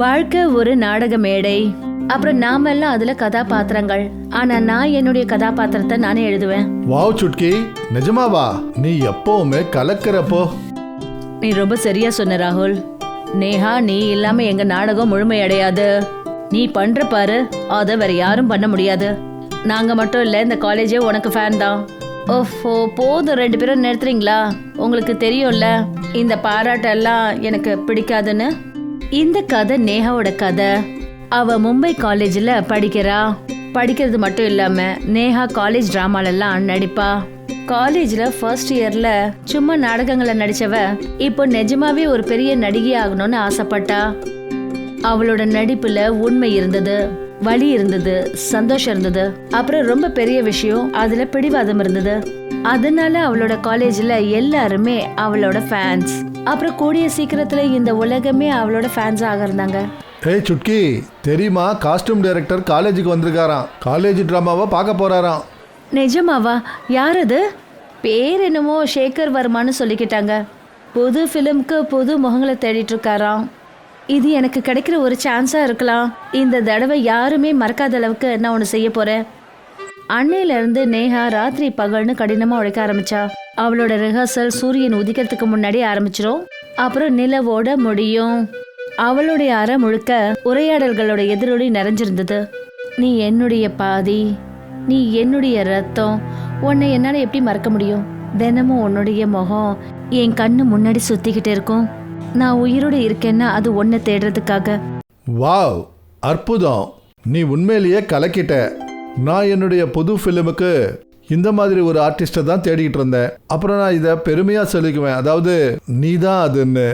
வாழ்க்கை ஒரு நாடக மேடை அப்புறம் நாம எல்லாம் அதுல கதாபாத்திரங்கள். ஆனா நான் என்னுடைய கதாபாத்திரத்தை நானே எழுதுவேன். வாவ் சுட்கி நிஜமாவா? நீ எப்பவுமே கலக்கிறப்போ. நீ ரொம்ப சரியா சொன்ன ராகுல். நேஹா நீ இல்லாம எங்க நாடகம் முழுமையடையாது. நீ பண்ற பாரு அத வேற யாரும் பண்ண முடியாது. நாங்க மட்டும் இல்ல இந்த காலேஜே உனக்கு ஃபேன் தான். ஓஹோ போதும் ரெண்டு பேரும் நிறுத்துறீங்களா? உங்களுக்கு தெரியும்ல இந்த பாராட்டெல்லாம் எனக்கு பிடிக்காதுன்னு. இந்த கதை நேஹாவோட கதை. அவ மும்பை காலேஜ்ல படிக்கிறா. படிக்கிறது மட்டும் இல்லாம நேஹா காலேஜ் டிராமாலெல்லாம் நடிப்பா. காலேஜ்ல ஃபர்ஸ்ட் இயர்ல சும்மா நாடகங்களை நடிச்சவ இப்போ நிஜமாவே ஒரு பெரிய நடிகை ஆகணும்னு ஆசைப்பட்டா. அவளோட நடிப்புல உண்மை இருந்தது வலி இருந்தது சந்தோஷம் இருந்தது. அப்புறம் ரொம்ப பெரிய விஷயம் அதுல பிடிவாதம் இருந்தது. அதனால அவளோட காலேஜ்ல எல்லாருமே அவளோட ஃபேன்ஸ் அப்புறம் கூடிய சீக்கிரத்துல இந்த உலகமே அவளோட ஃபேன்ஸ் ஆக இருந்தாங்க. ஏய் சுட்கி தெரியுமா? காஸ்டியூம் டைரக்டர் காலேஜுக்கு வந்திருக்காராம். காலேஜ் ட்ராமாவை பார்க்க போறாராம். நிஜமாவா? யார் அது பேர் என்னமோ சேகர் வர்மான்னு சொல்லிக்கிட்டாங்க. புது ஃபிலிம்க்கு புது முகங்களை தேடிட்டு இருக்காராம். இது எனக்கு கிடைக்கிற ஒரு சான்ஸாக இருக்கலாம். இந்த தடவை யாருமே மறக்காத அளவுக்கு நான் ஒன்று செய்ய போகிறேன் அன்னையிலேருந்து நேஹா ராத்திரி பகல்னு கடினமாக உழைக்க ஆரம்பிச்சா. அவளோட ரிஹர்சல் சூரியன் உதிக்கிறதுக்கு முன்னாடி ஆரம்பிச்சிரும். அப்புறம் நிலவோட முடியும். அவளுடைய அறை முழுக்க உரையாடல்களோட எதிரொலி நிறைஞ்சிருந்தது. நீ என்னுடைய பாதி நீ என்னுடைய ரத்தம் உன்னை என்னால் எப்படி மறக்க முடியும்? தினமும் உன்னுடைய முகம் என் கண்ணு முன்னாடி சுத்திக்கிட்டு இருக்கும். நான் உயிரோடு இருக்கேன்னா அது ஒன்றை தேடுறதுக்காக. வாவ் அற்புதம். நீ உண்மையிலேயே கலக்கிட்ட. நான் என்னுடைய புது ஃபிலிமுக்கு இந்த மாதிரி ஒரு ஆர்டிஸ்ட்டை தான் தேடிக்கிட்டு இருந்தேன். அப்புறம் நான் இதை பெருமையாக சொல்லிக்குவேன். அதாவது நீ தான் அதுன்னு.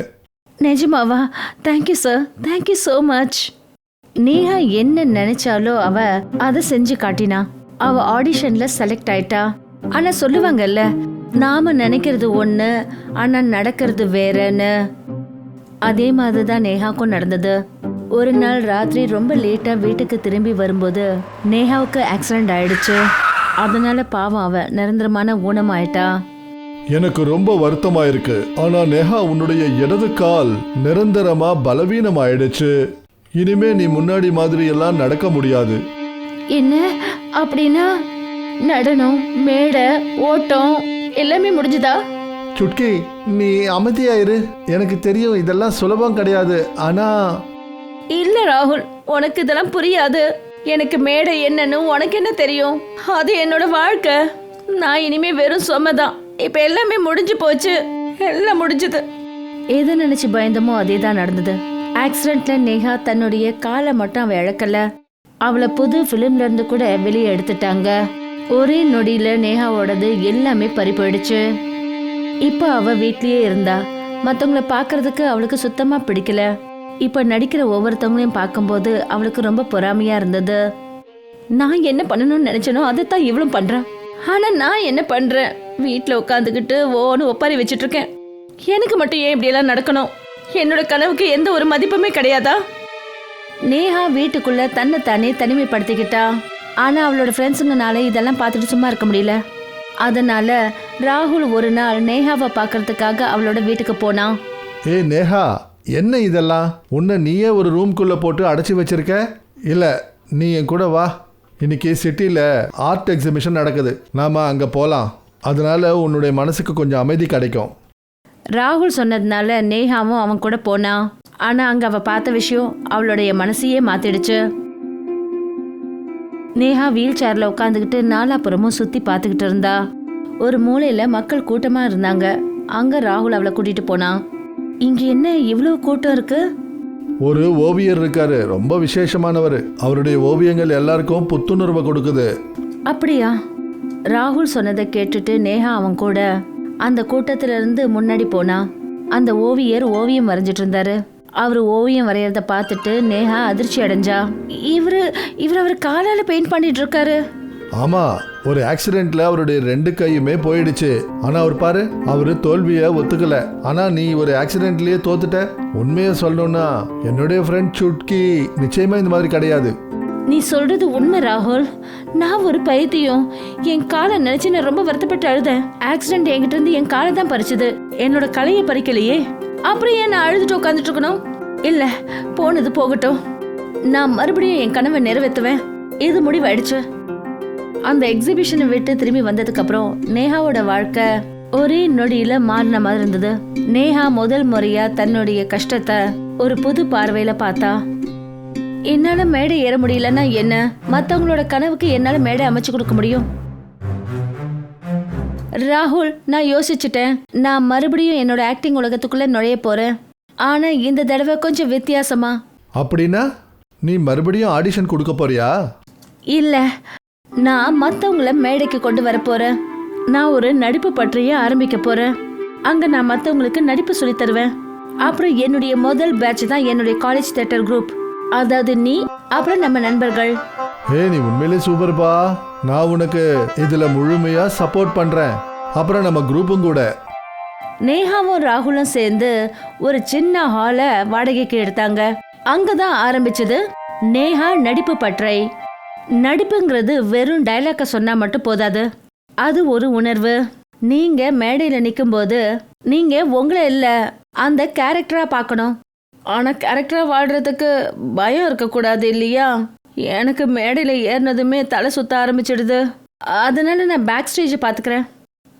நிஜமாவா? Thank you sir thank you so much Neha என்ன நினைச்சாலோ அவ அதை செஞ்சு காட்டினா. அவ ஆடிஷன்ல செலக்ட் ஆயிட்டா. ஆனா சொல்லுவாங்கல்ல நாம நினைக்கிறது ஒண்ணு ஆனா நடக்கிறது வேறன்னு. அதே மாதிரி தான் நேஹாக்கும் நடந்தது. ஒரு நாள் ராத்திரி ரொம்ப லேட்டா வீட்டுக்கு திரும்பி வரும்போது நேஹாவுக்கு ஆக்சிடென்ட் ஆயிடுச்சு. அதனால பாவம் அவ. நிரந்தரமான ஊனமாயிட்டா. எனக்கு ரொம்ப வருத்தமா இருக்கு ஆனா நேஹா உன்னுடைய இடது கால் நிரந்தரமா பலவீனம் ஆயிடுச்சு இனிமே நீ முன்னாடி மாதிரி எல்லாம் நடக்க முடியாது. என்ன? அப்படின்னா நடனம் மேடை ஓட்டம் எல்லாமே முடிஞ்சுதா? சுட்கி நீ அமைதியாயிரு எனக்கு தெரியும் இதெல்லாம் சுலபம் கிடையாது. ஆனா இல்ல ராகுல் உனக்கு இதெல்லாம் புரியாது. எனக்கு மேடை என்னன்னு உனக்கு என்ன தெரியும்? அது என்னோட வாழ்க்கை. நான் இனிமே வெறும் சுமதான் இப்ப எல்லாமே முடிஞ்சு போச்சு. எல்லாம் முடிஞ்சது. எதை நினைச்சு பயந்தமோ அதே தான் நடந்தது. ஆக்சிடென்ட்ல நேஹா தன்னுடைய காலை மட்டும் அவ இழக்கல. அவளை புது ஃபிலிம்ல இருந்து கூட வெளியே எடுத்துட்டாங்க. ஒரே நொடியில நேஹாவோடது எல்லாமே பறி போயிடுச்சு. இப்போ அவ வீட்லயே இருந்தா. மத்தவங்கள பாக்குறதுக்கு அவளுக்கு சுத்தமா பிடிக்கல. இப்போ நடிக்கிற ஒவ்வொருத்தவங்களையும் பார்க்கும்போது அவளுக்கு ரொம்ப பொறாமையா இருந்தது. நான் என்ன பண்ணணும்னு நினைச்சனோ அதைத்தான் இவளும் பண்றேன் ஆனா நான் என்ன பண்றேன்? வீட்டில் உட்காந்துக்கிட்டு ஓன்னு ஒப்பாரி வச்சுட்டு இருக்கேன் எனக்கு மட்டும் ஏன் இப்படியெல்லாம் நடக்கணும்? என்னோட கனவுக்கு எந்த ஒரு மதிப்புமே கிடையாதா? நேஹா வீட்டுக்குள்ள தன்னை தானே தனிமைப்படுத்திக்கிட்டா. ஆனா அவளோட ஃப்ரெண்ட்ஸுங்கனால இதெல்லாம் பார்த்துட்டு சும்மா இருக்க முடியல. அதனால ராகுல் ஒரு நாள் நேஹாவை பார்க்கறதுக்காக அவளோட வீட்டுக்கு போனான். ஏ நேஹா. என்ன இதெல்லாம்? உன்னை நீயே ஒரு ரூம்குள்ளே போட்டு அடைச்சி வச்சிருக்க? இல்லை நீ என் கூட வா. இன்னைக்கு சிட்டியில் ஆர்ட் எக்ஸிபிஷன் நடக்குது. நாம் அங்கே போகலாம் அதனால உன்னுடைய மனசுக்கு கொஞ்சம் அமைதி கிடைக்கும். ராகுல் சொன்னதுனால நேஹாவும் அவன் கூட போனா. ஆனா அங்க அவ பார்த்த விஷயம் அவளுடைய மனசையே மாத்திடுச்சு. நேஹா வீல் சேர்ல உட்காந்துக்கிட்டு நாலாபுறமும் சுத்தி பார்த்துக்கிட்டு இருந்தா. ஒரு மூலையில மக்கள் கூட்டமா இருந்தாங்க. அங்க ராகுல் அவளை கூட்டிட்டு போனான். இங்க என்ன இவ்வளவு கூட்டம் இருக்கு? ஒரு ஓவியர் இருக்காரு ரொம்ப விசேஷமானவர். அவருடைய ஓவியங்கள் எல்லாருக்கும் புத்துணர்வை கொடுக்குது. அப்படியா? ராகுல் சொன்னதை கேட்டுட்டு நேஹா அவன் கூட அந்த கூட்டத்துல இருந்து முன்னாடி போனா அந்த ஓவியர் ஓவியம் வரைஞ்சிட்டு இருந்தாரு. அவர் ஓவியம் வரையறத பார்த்துட்டு நேஹா அதிர்ச்சி அடைஞ்சா இவரு இவர் அவர் காலால பெயிண்ட் பண்ணிட்டு இருக்காரு. ஆமாம் ஒரு ஆக்சிடென்ட்ல அவருடைய ரெண்டு கையுமே போயிடுச்சு. ஆனால் அவர் பாரு அவர் தோல்வியை ஒத்துக்கல. ஆனால் நீ ஒரு ஆக்சிடென்ட்லயே தோத்துட்ட. உண்மையை சொல்லணும்னா என்னுடைய ஃப்ரெண்ட் சுட்கி நிச்சயமா இந்த மாதிரி கிடையாது. நீ சொல்றது உண்மை ராகுல். நான் ஒரு பைத்தியம். என் காலை நினைச்சு நான் ரொம்ப வருத்தப்பட்டு அழுதேன். ஆக்சிடென்ட் என்கிட்ட இருந்து என் காலை தான் பறிச்சது. என்னோட கலையை பறிக்கலையே. அப்புறம் ஏன் நான் அழுதுட்டு உட்காந்துட்டு இருக்கணும்? இல்ல போனது போகட்டும். நான் மறுபடியும் என் கனவை நிறைவேற்றுவேன். இது முடிவாயிடுச்சு. அந்த எக்ஸிபிஷனை விட்டு திரும்பி வந்ததுக்கு அப்புறம் நேஹாவோட வாழ்க்கை ஒரே நொடியில மாறின மாதிரி இருந்தது. நேஹா முதல் முறையா தன்னுடைய கஷ்டத்தை ஒரு புது பார்வையில பார்த்தா. என்னால மேடை ஏற முடியலன்னா என்ன? மத்தவங்களோட கனவுக்கு என்னால மேடை அமைச்சு கொடுக்க முடியும்? ராகுல் நான் யோசிச்சுட்டேன். நான் மறுபடியும் என்னோட ஆக்டிங் உலகத்துக்குள்ள நுழைய போறேன். ஆனா இந்த தடவை கொஞ்சம் வித்தியாசமா. அப்படின்னா நீ மறுபடியும் ஆடிஷன் கொடுக்க போறியா? இல்ல. நான் மத்தவங்கள மேடைக்கு கொண்டு வர போறேன். நான் ஒரு நடிப்பு பற்றிய ஆரம்பிக்க போறேன். அங்க நான் மத்தவங்களுக்கு நடிப்பு சொல்லி தருவேன். அப்புறம் என்னுடைய முதல் பேட்ச் தான் என்னுடைய காலேஜ் தியேட்டர் குரூப் அதாவது நீ அப்புறம் நம்ம நண்பர்கள். ஹே நீ உண்மையிலே சூப்பர்ப்பா நான் உனக்கு இதுல முழுமையா சப்போர்ட் பண்றேன். அப்புறம் நம்ம குரூப்பும் கூட. நேஹாவும் ராகுலும் சேர்ந்து ஒரு சின்ன ஹாலை வாடகைக்கு எடுத்தாங்க. அங்கதான் ஆரம்பிச்சது நேஹா நடிப்பு பற்றை. நடிப்புங்கிறது வெறும் டைலாக்க சொன்னா மட்டும் போதாது. அது ஒரு உணர்வு. நீங்க மேடையில நிக்கும்போது நீங்க உங்களை இல்ல அந்த கேரக்டரா பார்க்கணும். ஆனா கேரக்டரா வாழ்றதுக்கு பயம் இருக்கக்கூடாது இல்லையா? எனக்கு மேடையில ஏறினதுமே தலை சுத்த ஆரம்பிச்சிடுது. அதனால நான் பேக் ஸ்டேஜ் பாத்துக்கிறேன்.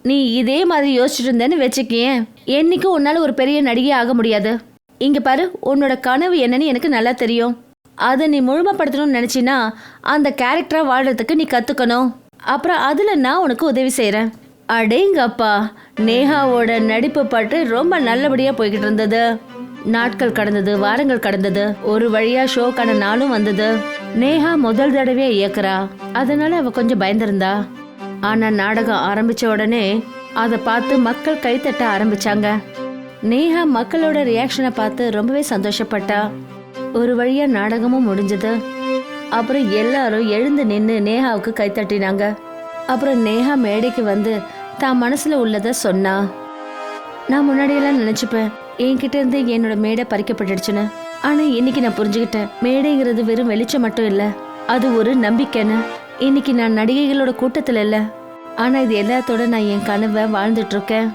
நீ இதே மாதிரி யோசிச்சுட்டு இருந்தேன்னு வச்சுக்கேன் என்னைக்கும் உன்னால ஒரு பெரிய நடிகை ஆக முடியாது. இங்க பாரு உன்னோட கனவு என்னன்னு எனக்கு நல்லா தெரியும். அதை நீ முழுமைப்படுத்தணும்னு நினச்சின்னா அந்த கேரக்டராக வாழ்கிறதுக்கு நீ கற்றுக்கணும் அப்புறம் அதில் நான் உனக்கு உதவி செய்கிறேன் அடேங்கப்பா நேஹாவோட நடிப்பு பாட்டு ரொம்ப நல்லபடியாக போய்கிட்டு இருந்தது. நாட்கள் கடந்தது வாரங்கள் கடந்தது. ஒரு வழியாக ஷோக்கான நாளும் வந்தது. நேஹா முதல் தடவையே இயக்குறா. அதனால அவ கொஞ்சம் பயந்திருந்தா. ஆனால் நாடகம் ஆரம்பித்த உடனே அதை பார்த்து மக்கள் கைத்தட்ட ஆரம்பிச்சாங்க. நேஹா மக்களோட ரியாக்ஷனை பார்த்து ரொம்பவே சந்தோஷப்பட்டா. ஒரு வழியா நாடகமும் முடிஞ்சது. அப்புறம் எல்லாரும் எழுந்து நின்று நேஹாவுக்கு கைத்தட்டினாங்க அப்புறம் நேஹா மேடைக்கு வந்து தான் மனசுல உள்ளத சொன்னா. நான் முன்னாடியெல்லாம் நினைச்சுப்பேன். என்கிட்ட இருந்து என்னோட மேடை பறிக்கப்பட்டுடுச்சுன்னு. ஆனா இன்னைக்கு நான் புரிஞ்சுக்கிட்டேன். மேடைங்கிறது வெறும் வெளிச்சம் மட்டும் இல்ல. அது ஒரு நம்பிக்கைன்னு. இன்னைக்கு நான் நடிகைகளோட கூட்டத்துல இல்ல. ஆனா இது எல்லாத்தோட நான் என் கனவை வாழ்ந்துட்டு இருக்கேன்.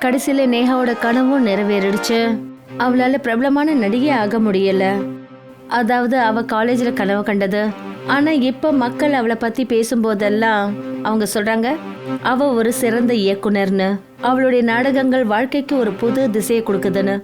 கடைசியில நேஹாவோட கனவும் நிறைவேறிடுச்சு. அவளால பிரபலமான நடிகை ஆக முடியல. அதாவது அவ காலேஜ்ல கனவு கண்டது. ஆனா இப்ப மக்கள் அவளை பத்தி பேசும்போதெல்லாம் அவங்க சொல்றாங்க அவ ஒரு சிறந்த இயக்குனர்னு. அவளுடைய நாடகங்கள் வாழ்க்கைக்கு ஒரு புது திசையை கொடுக்குதுன்னு.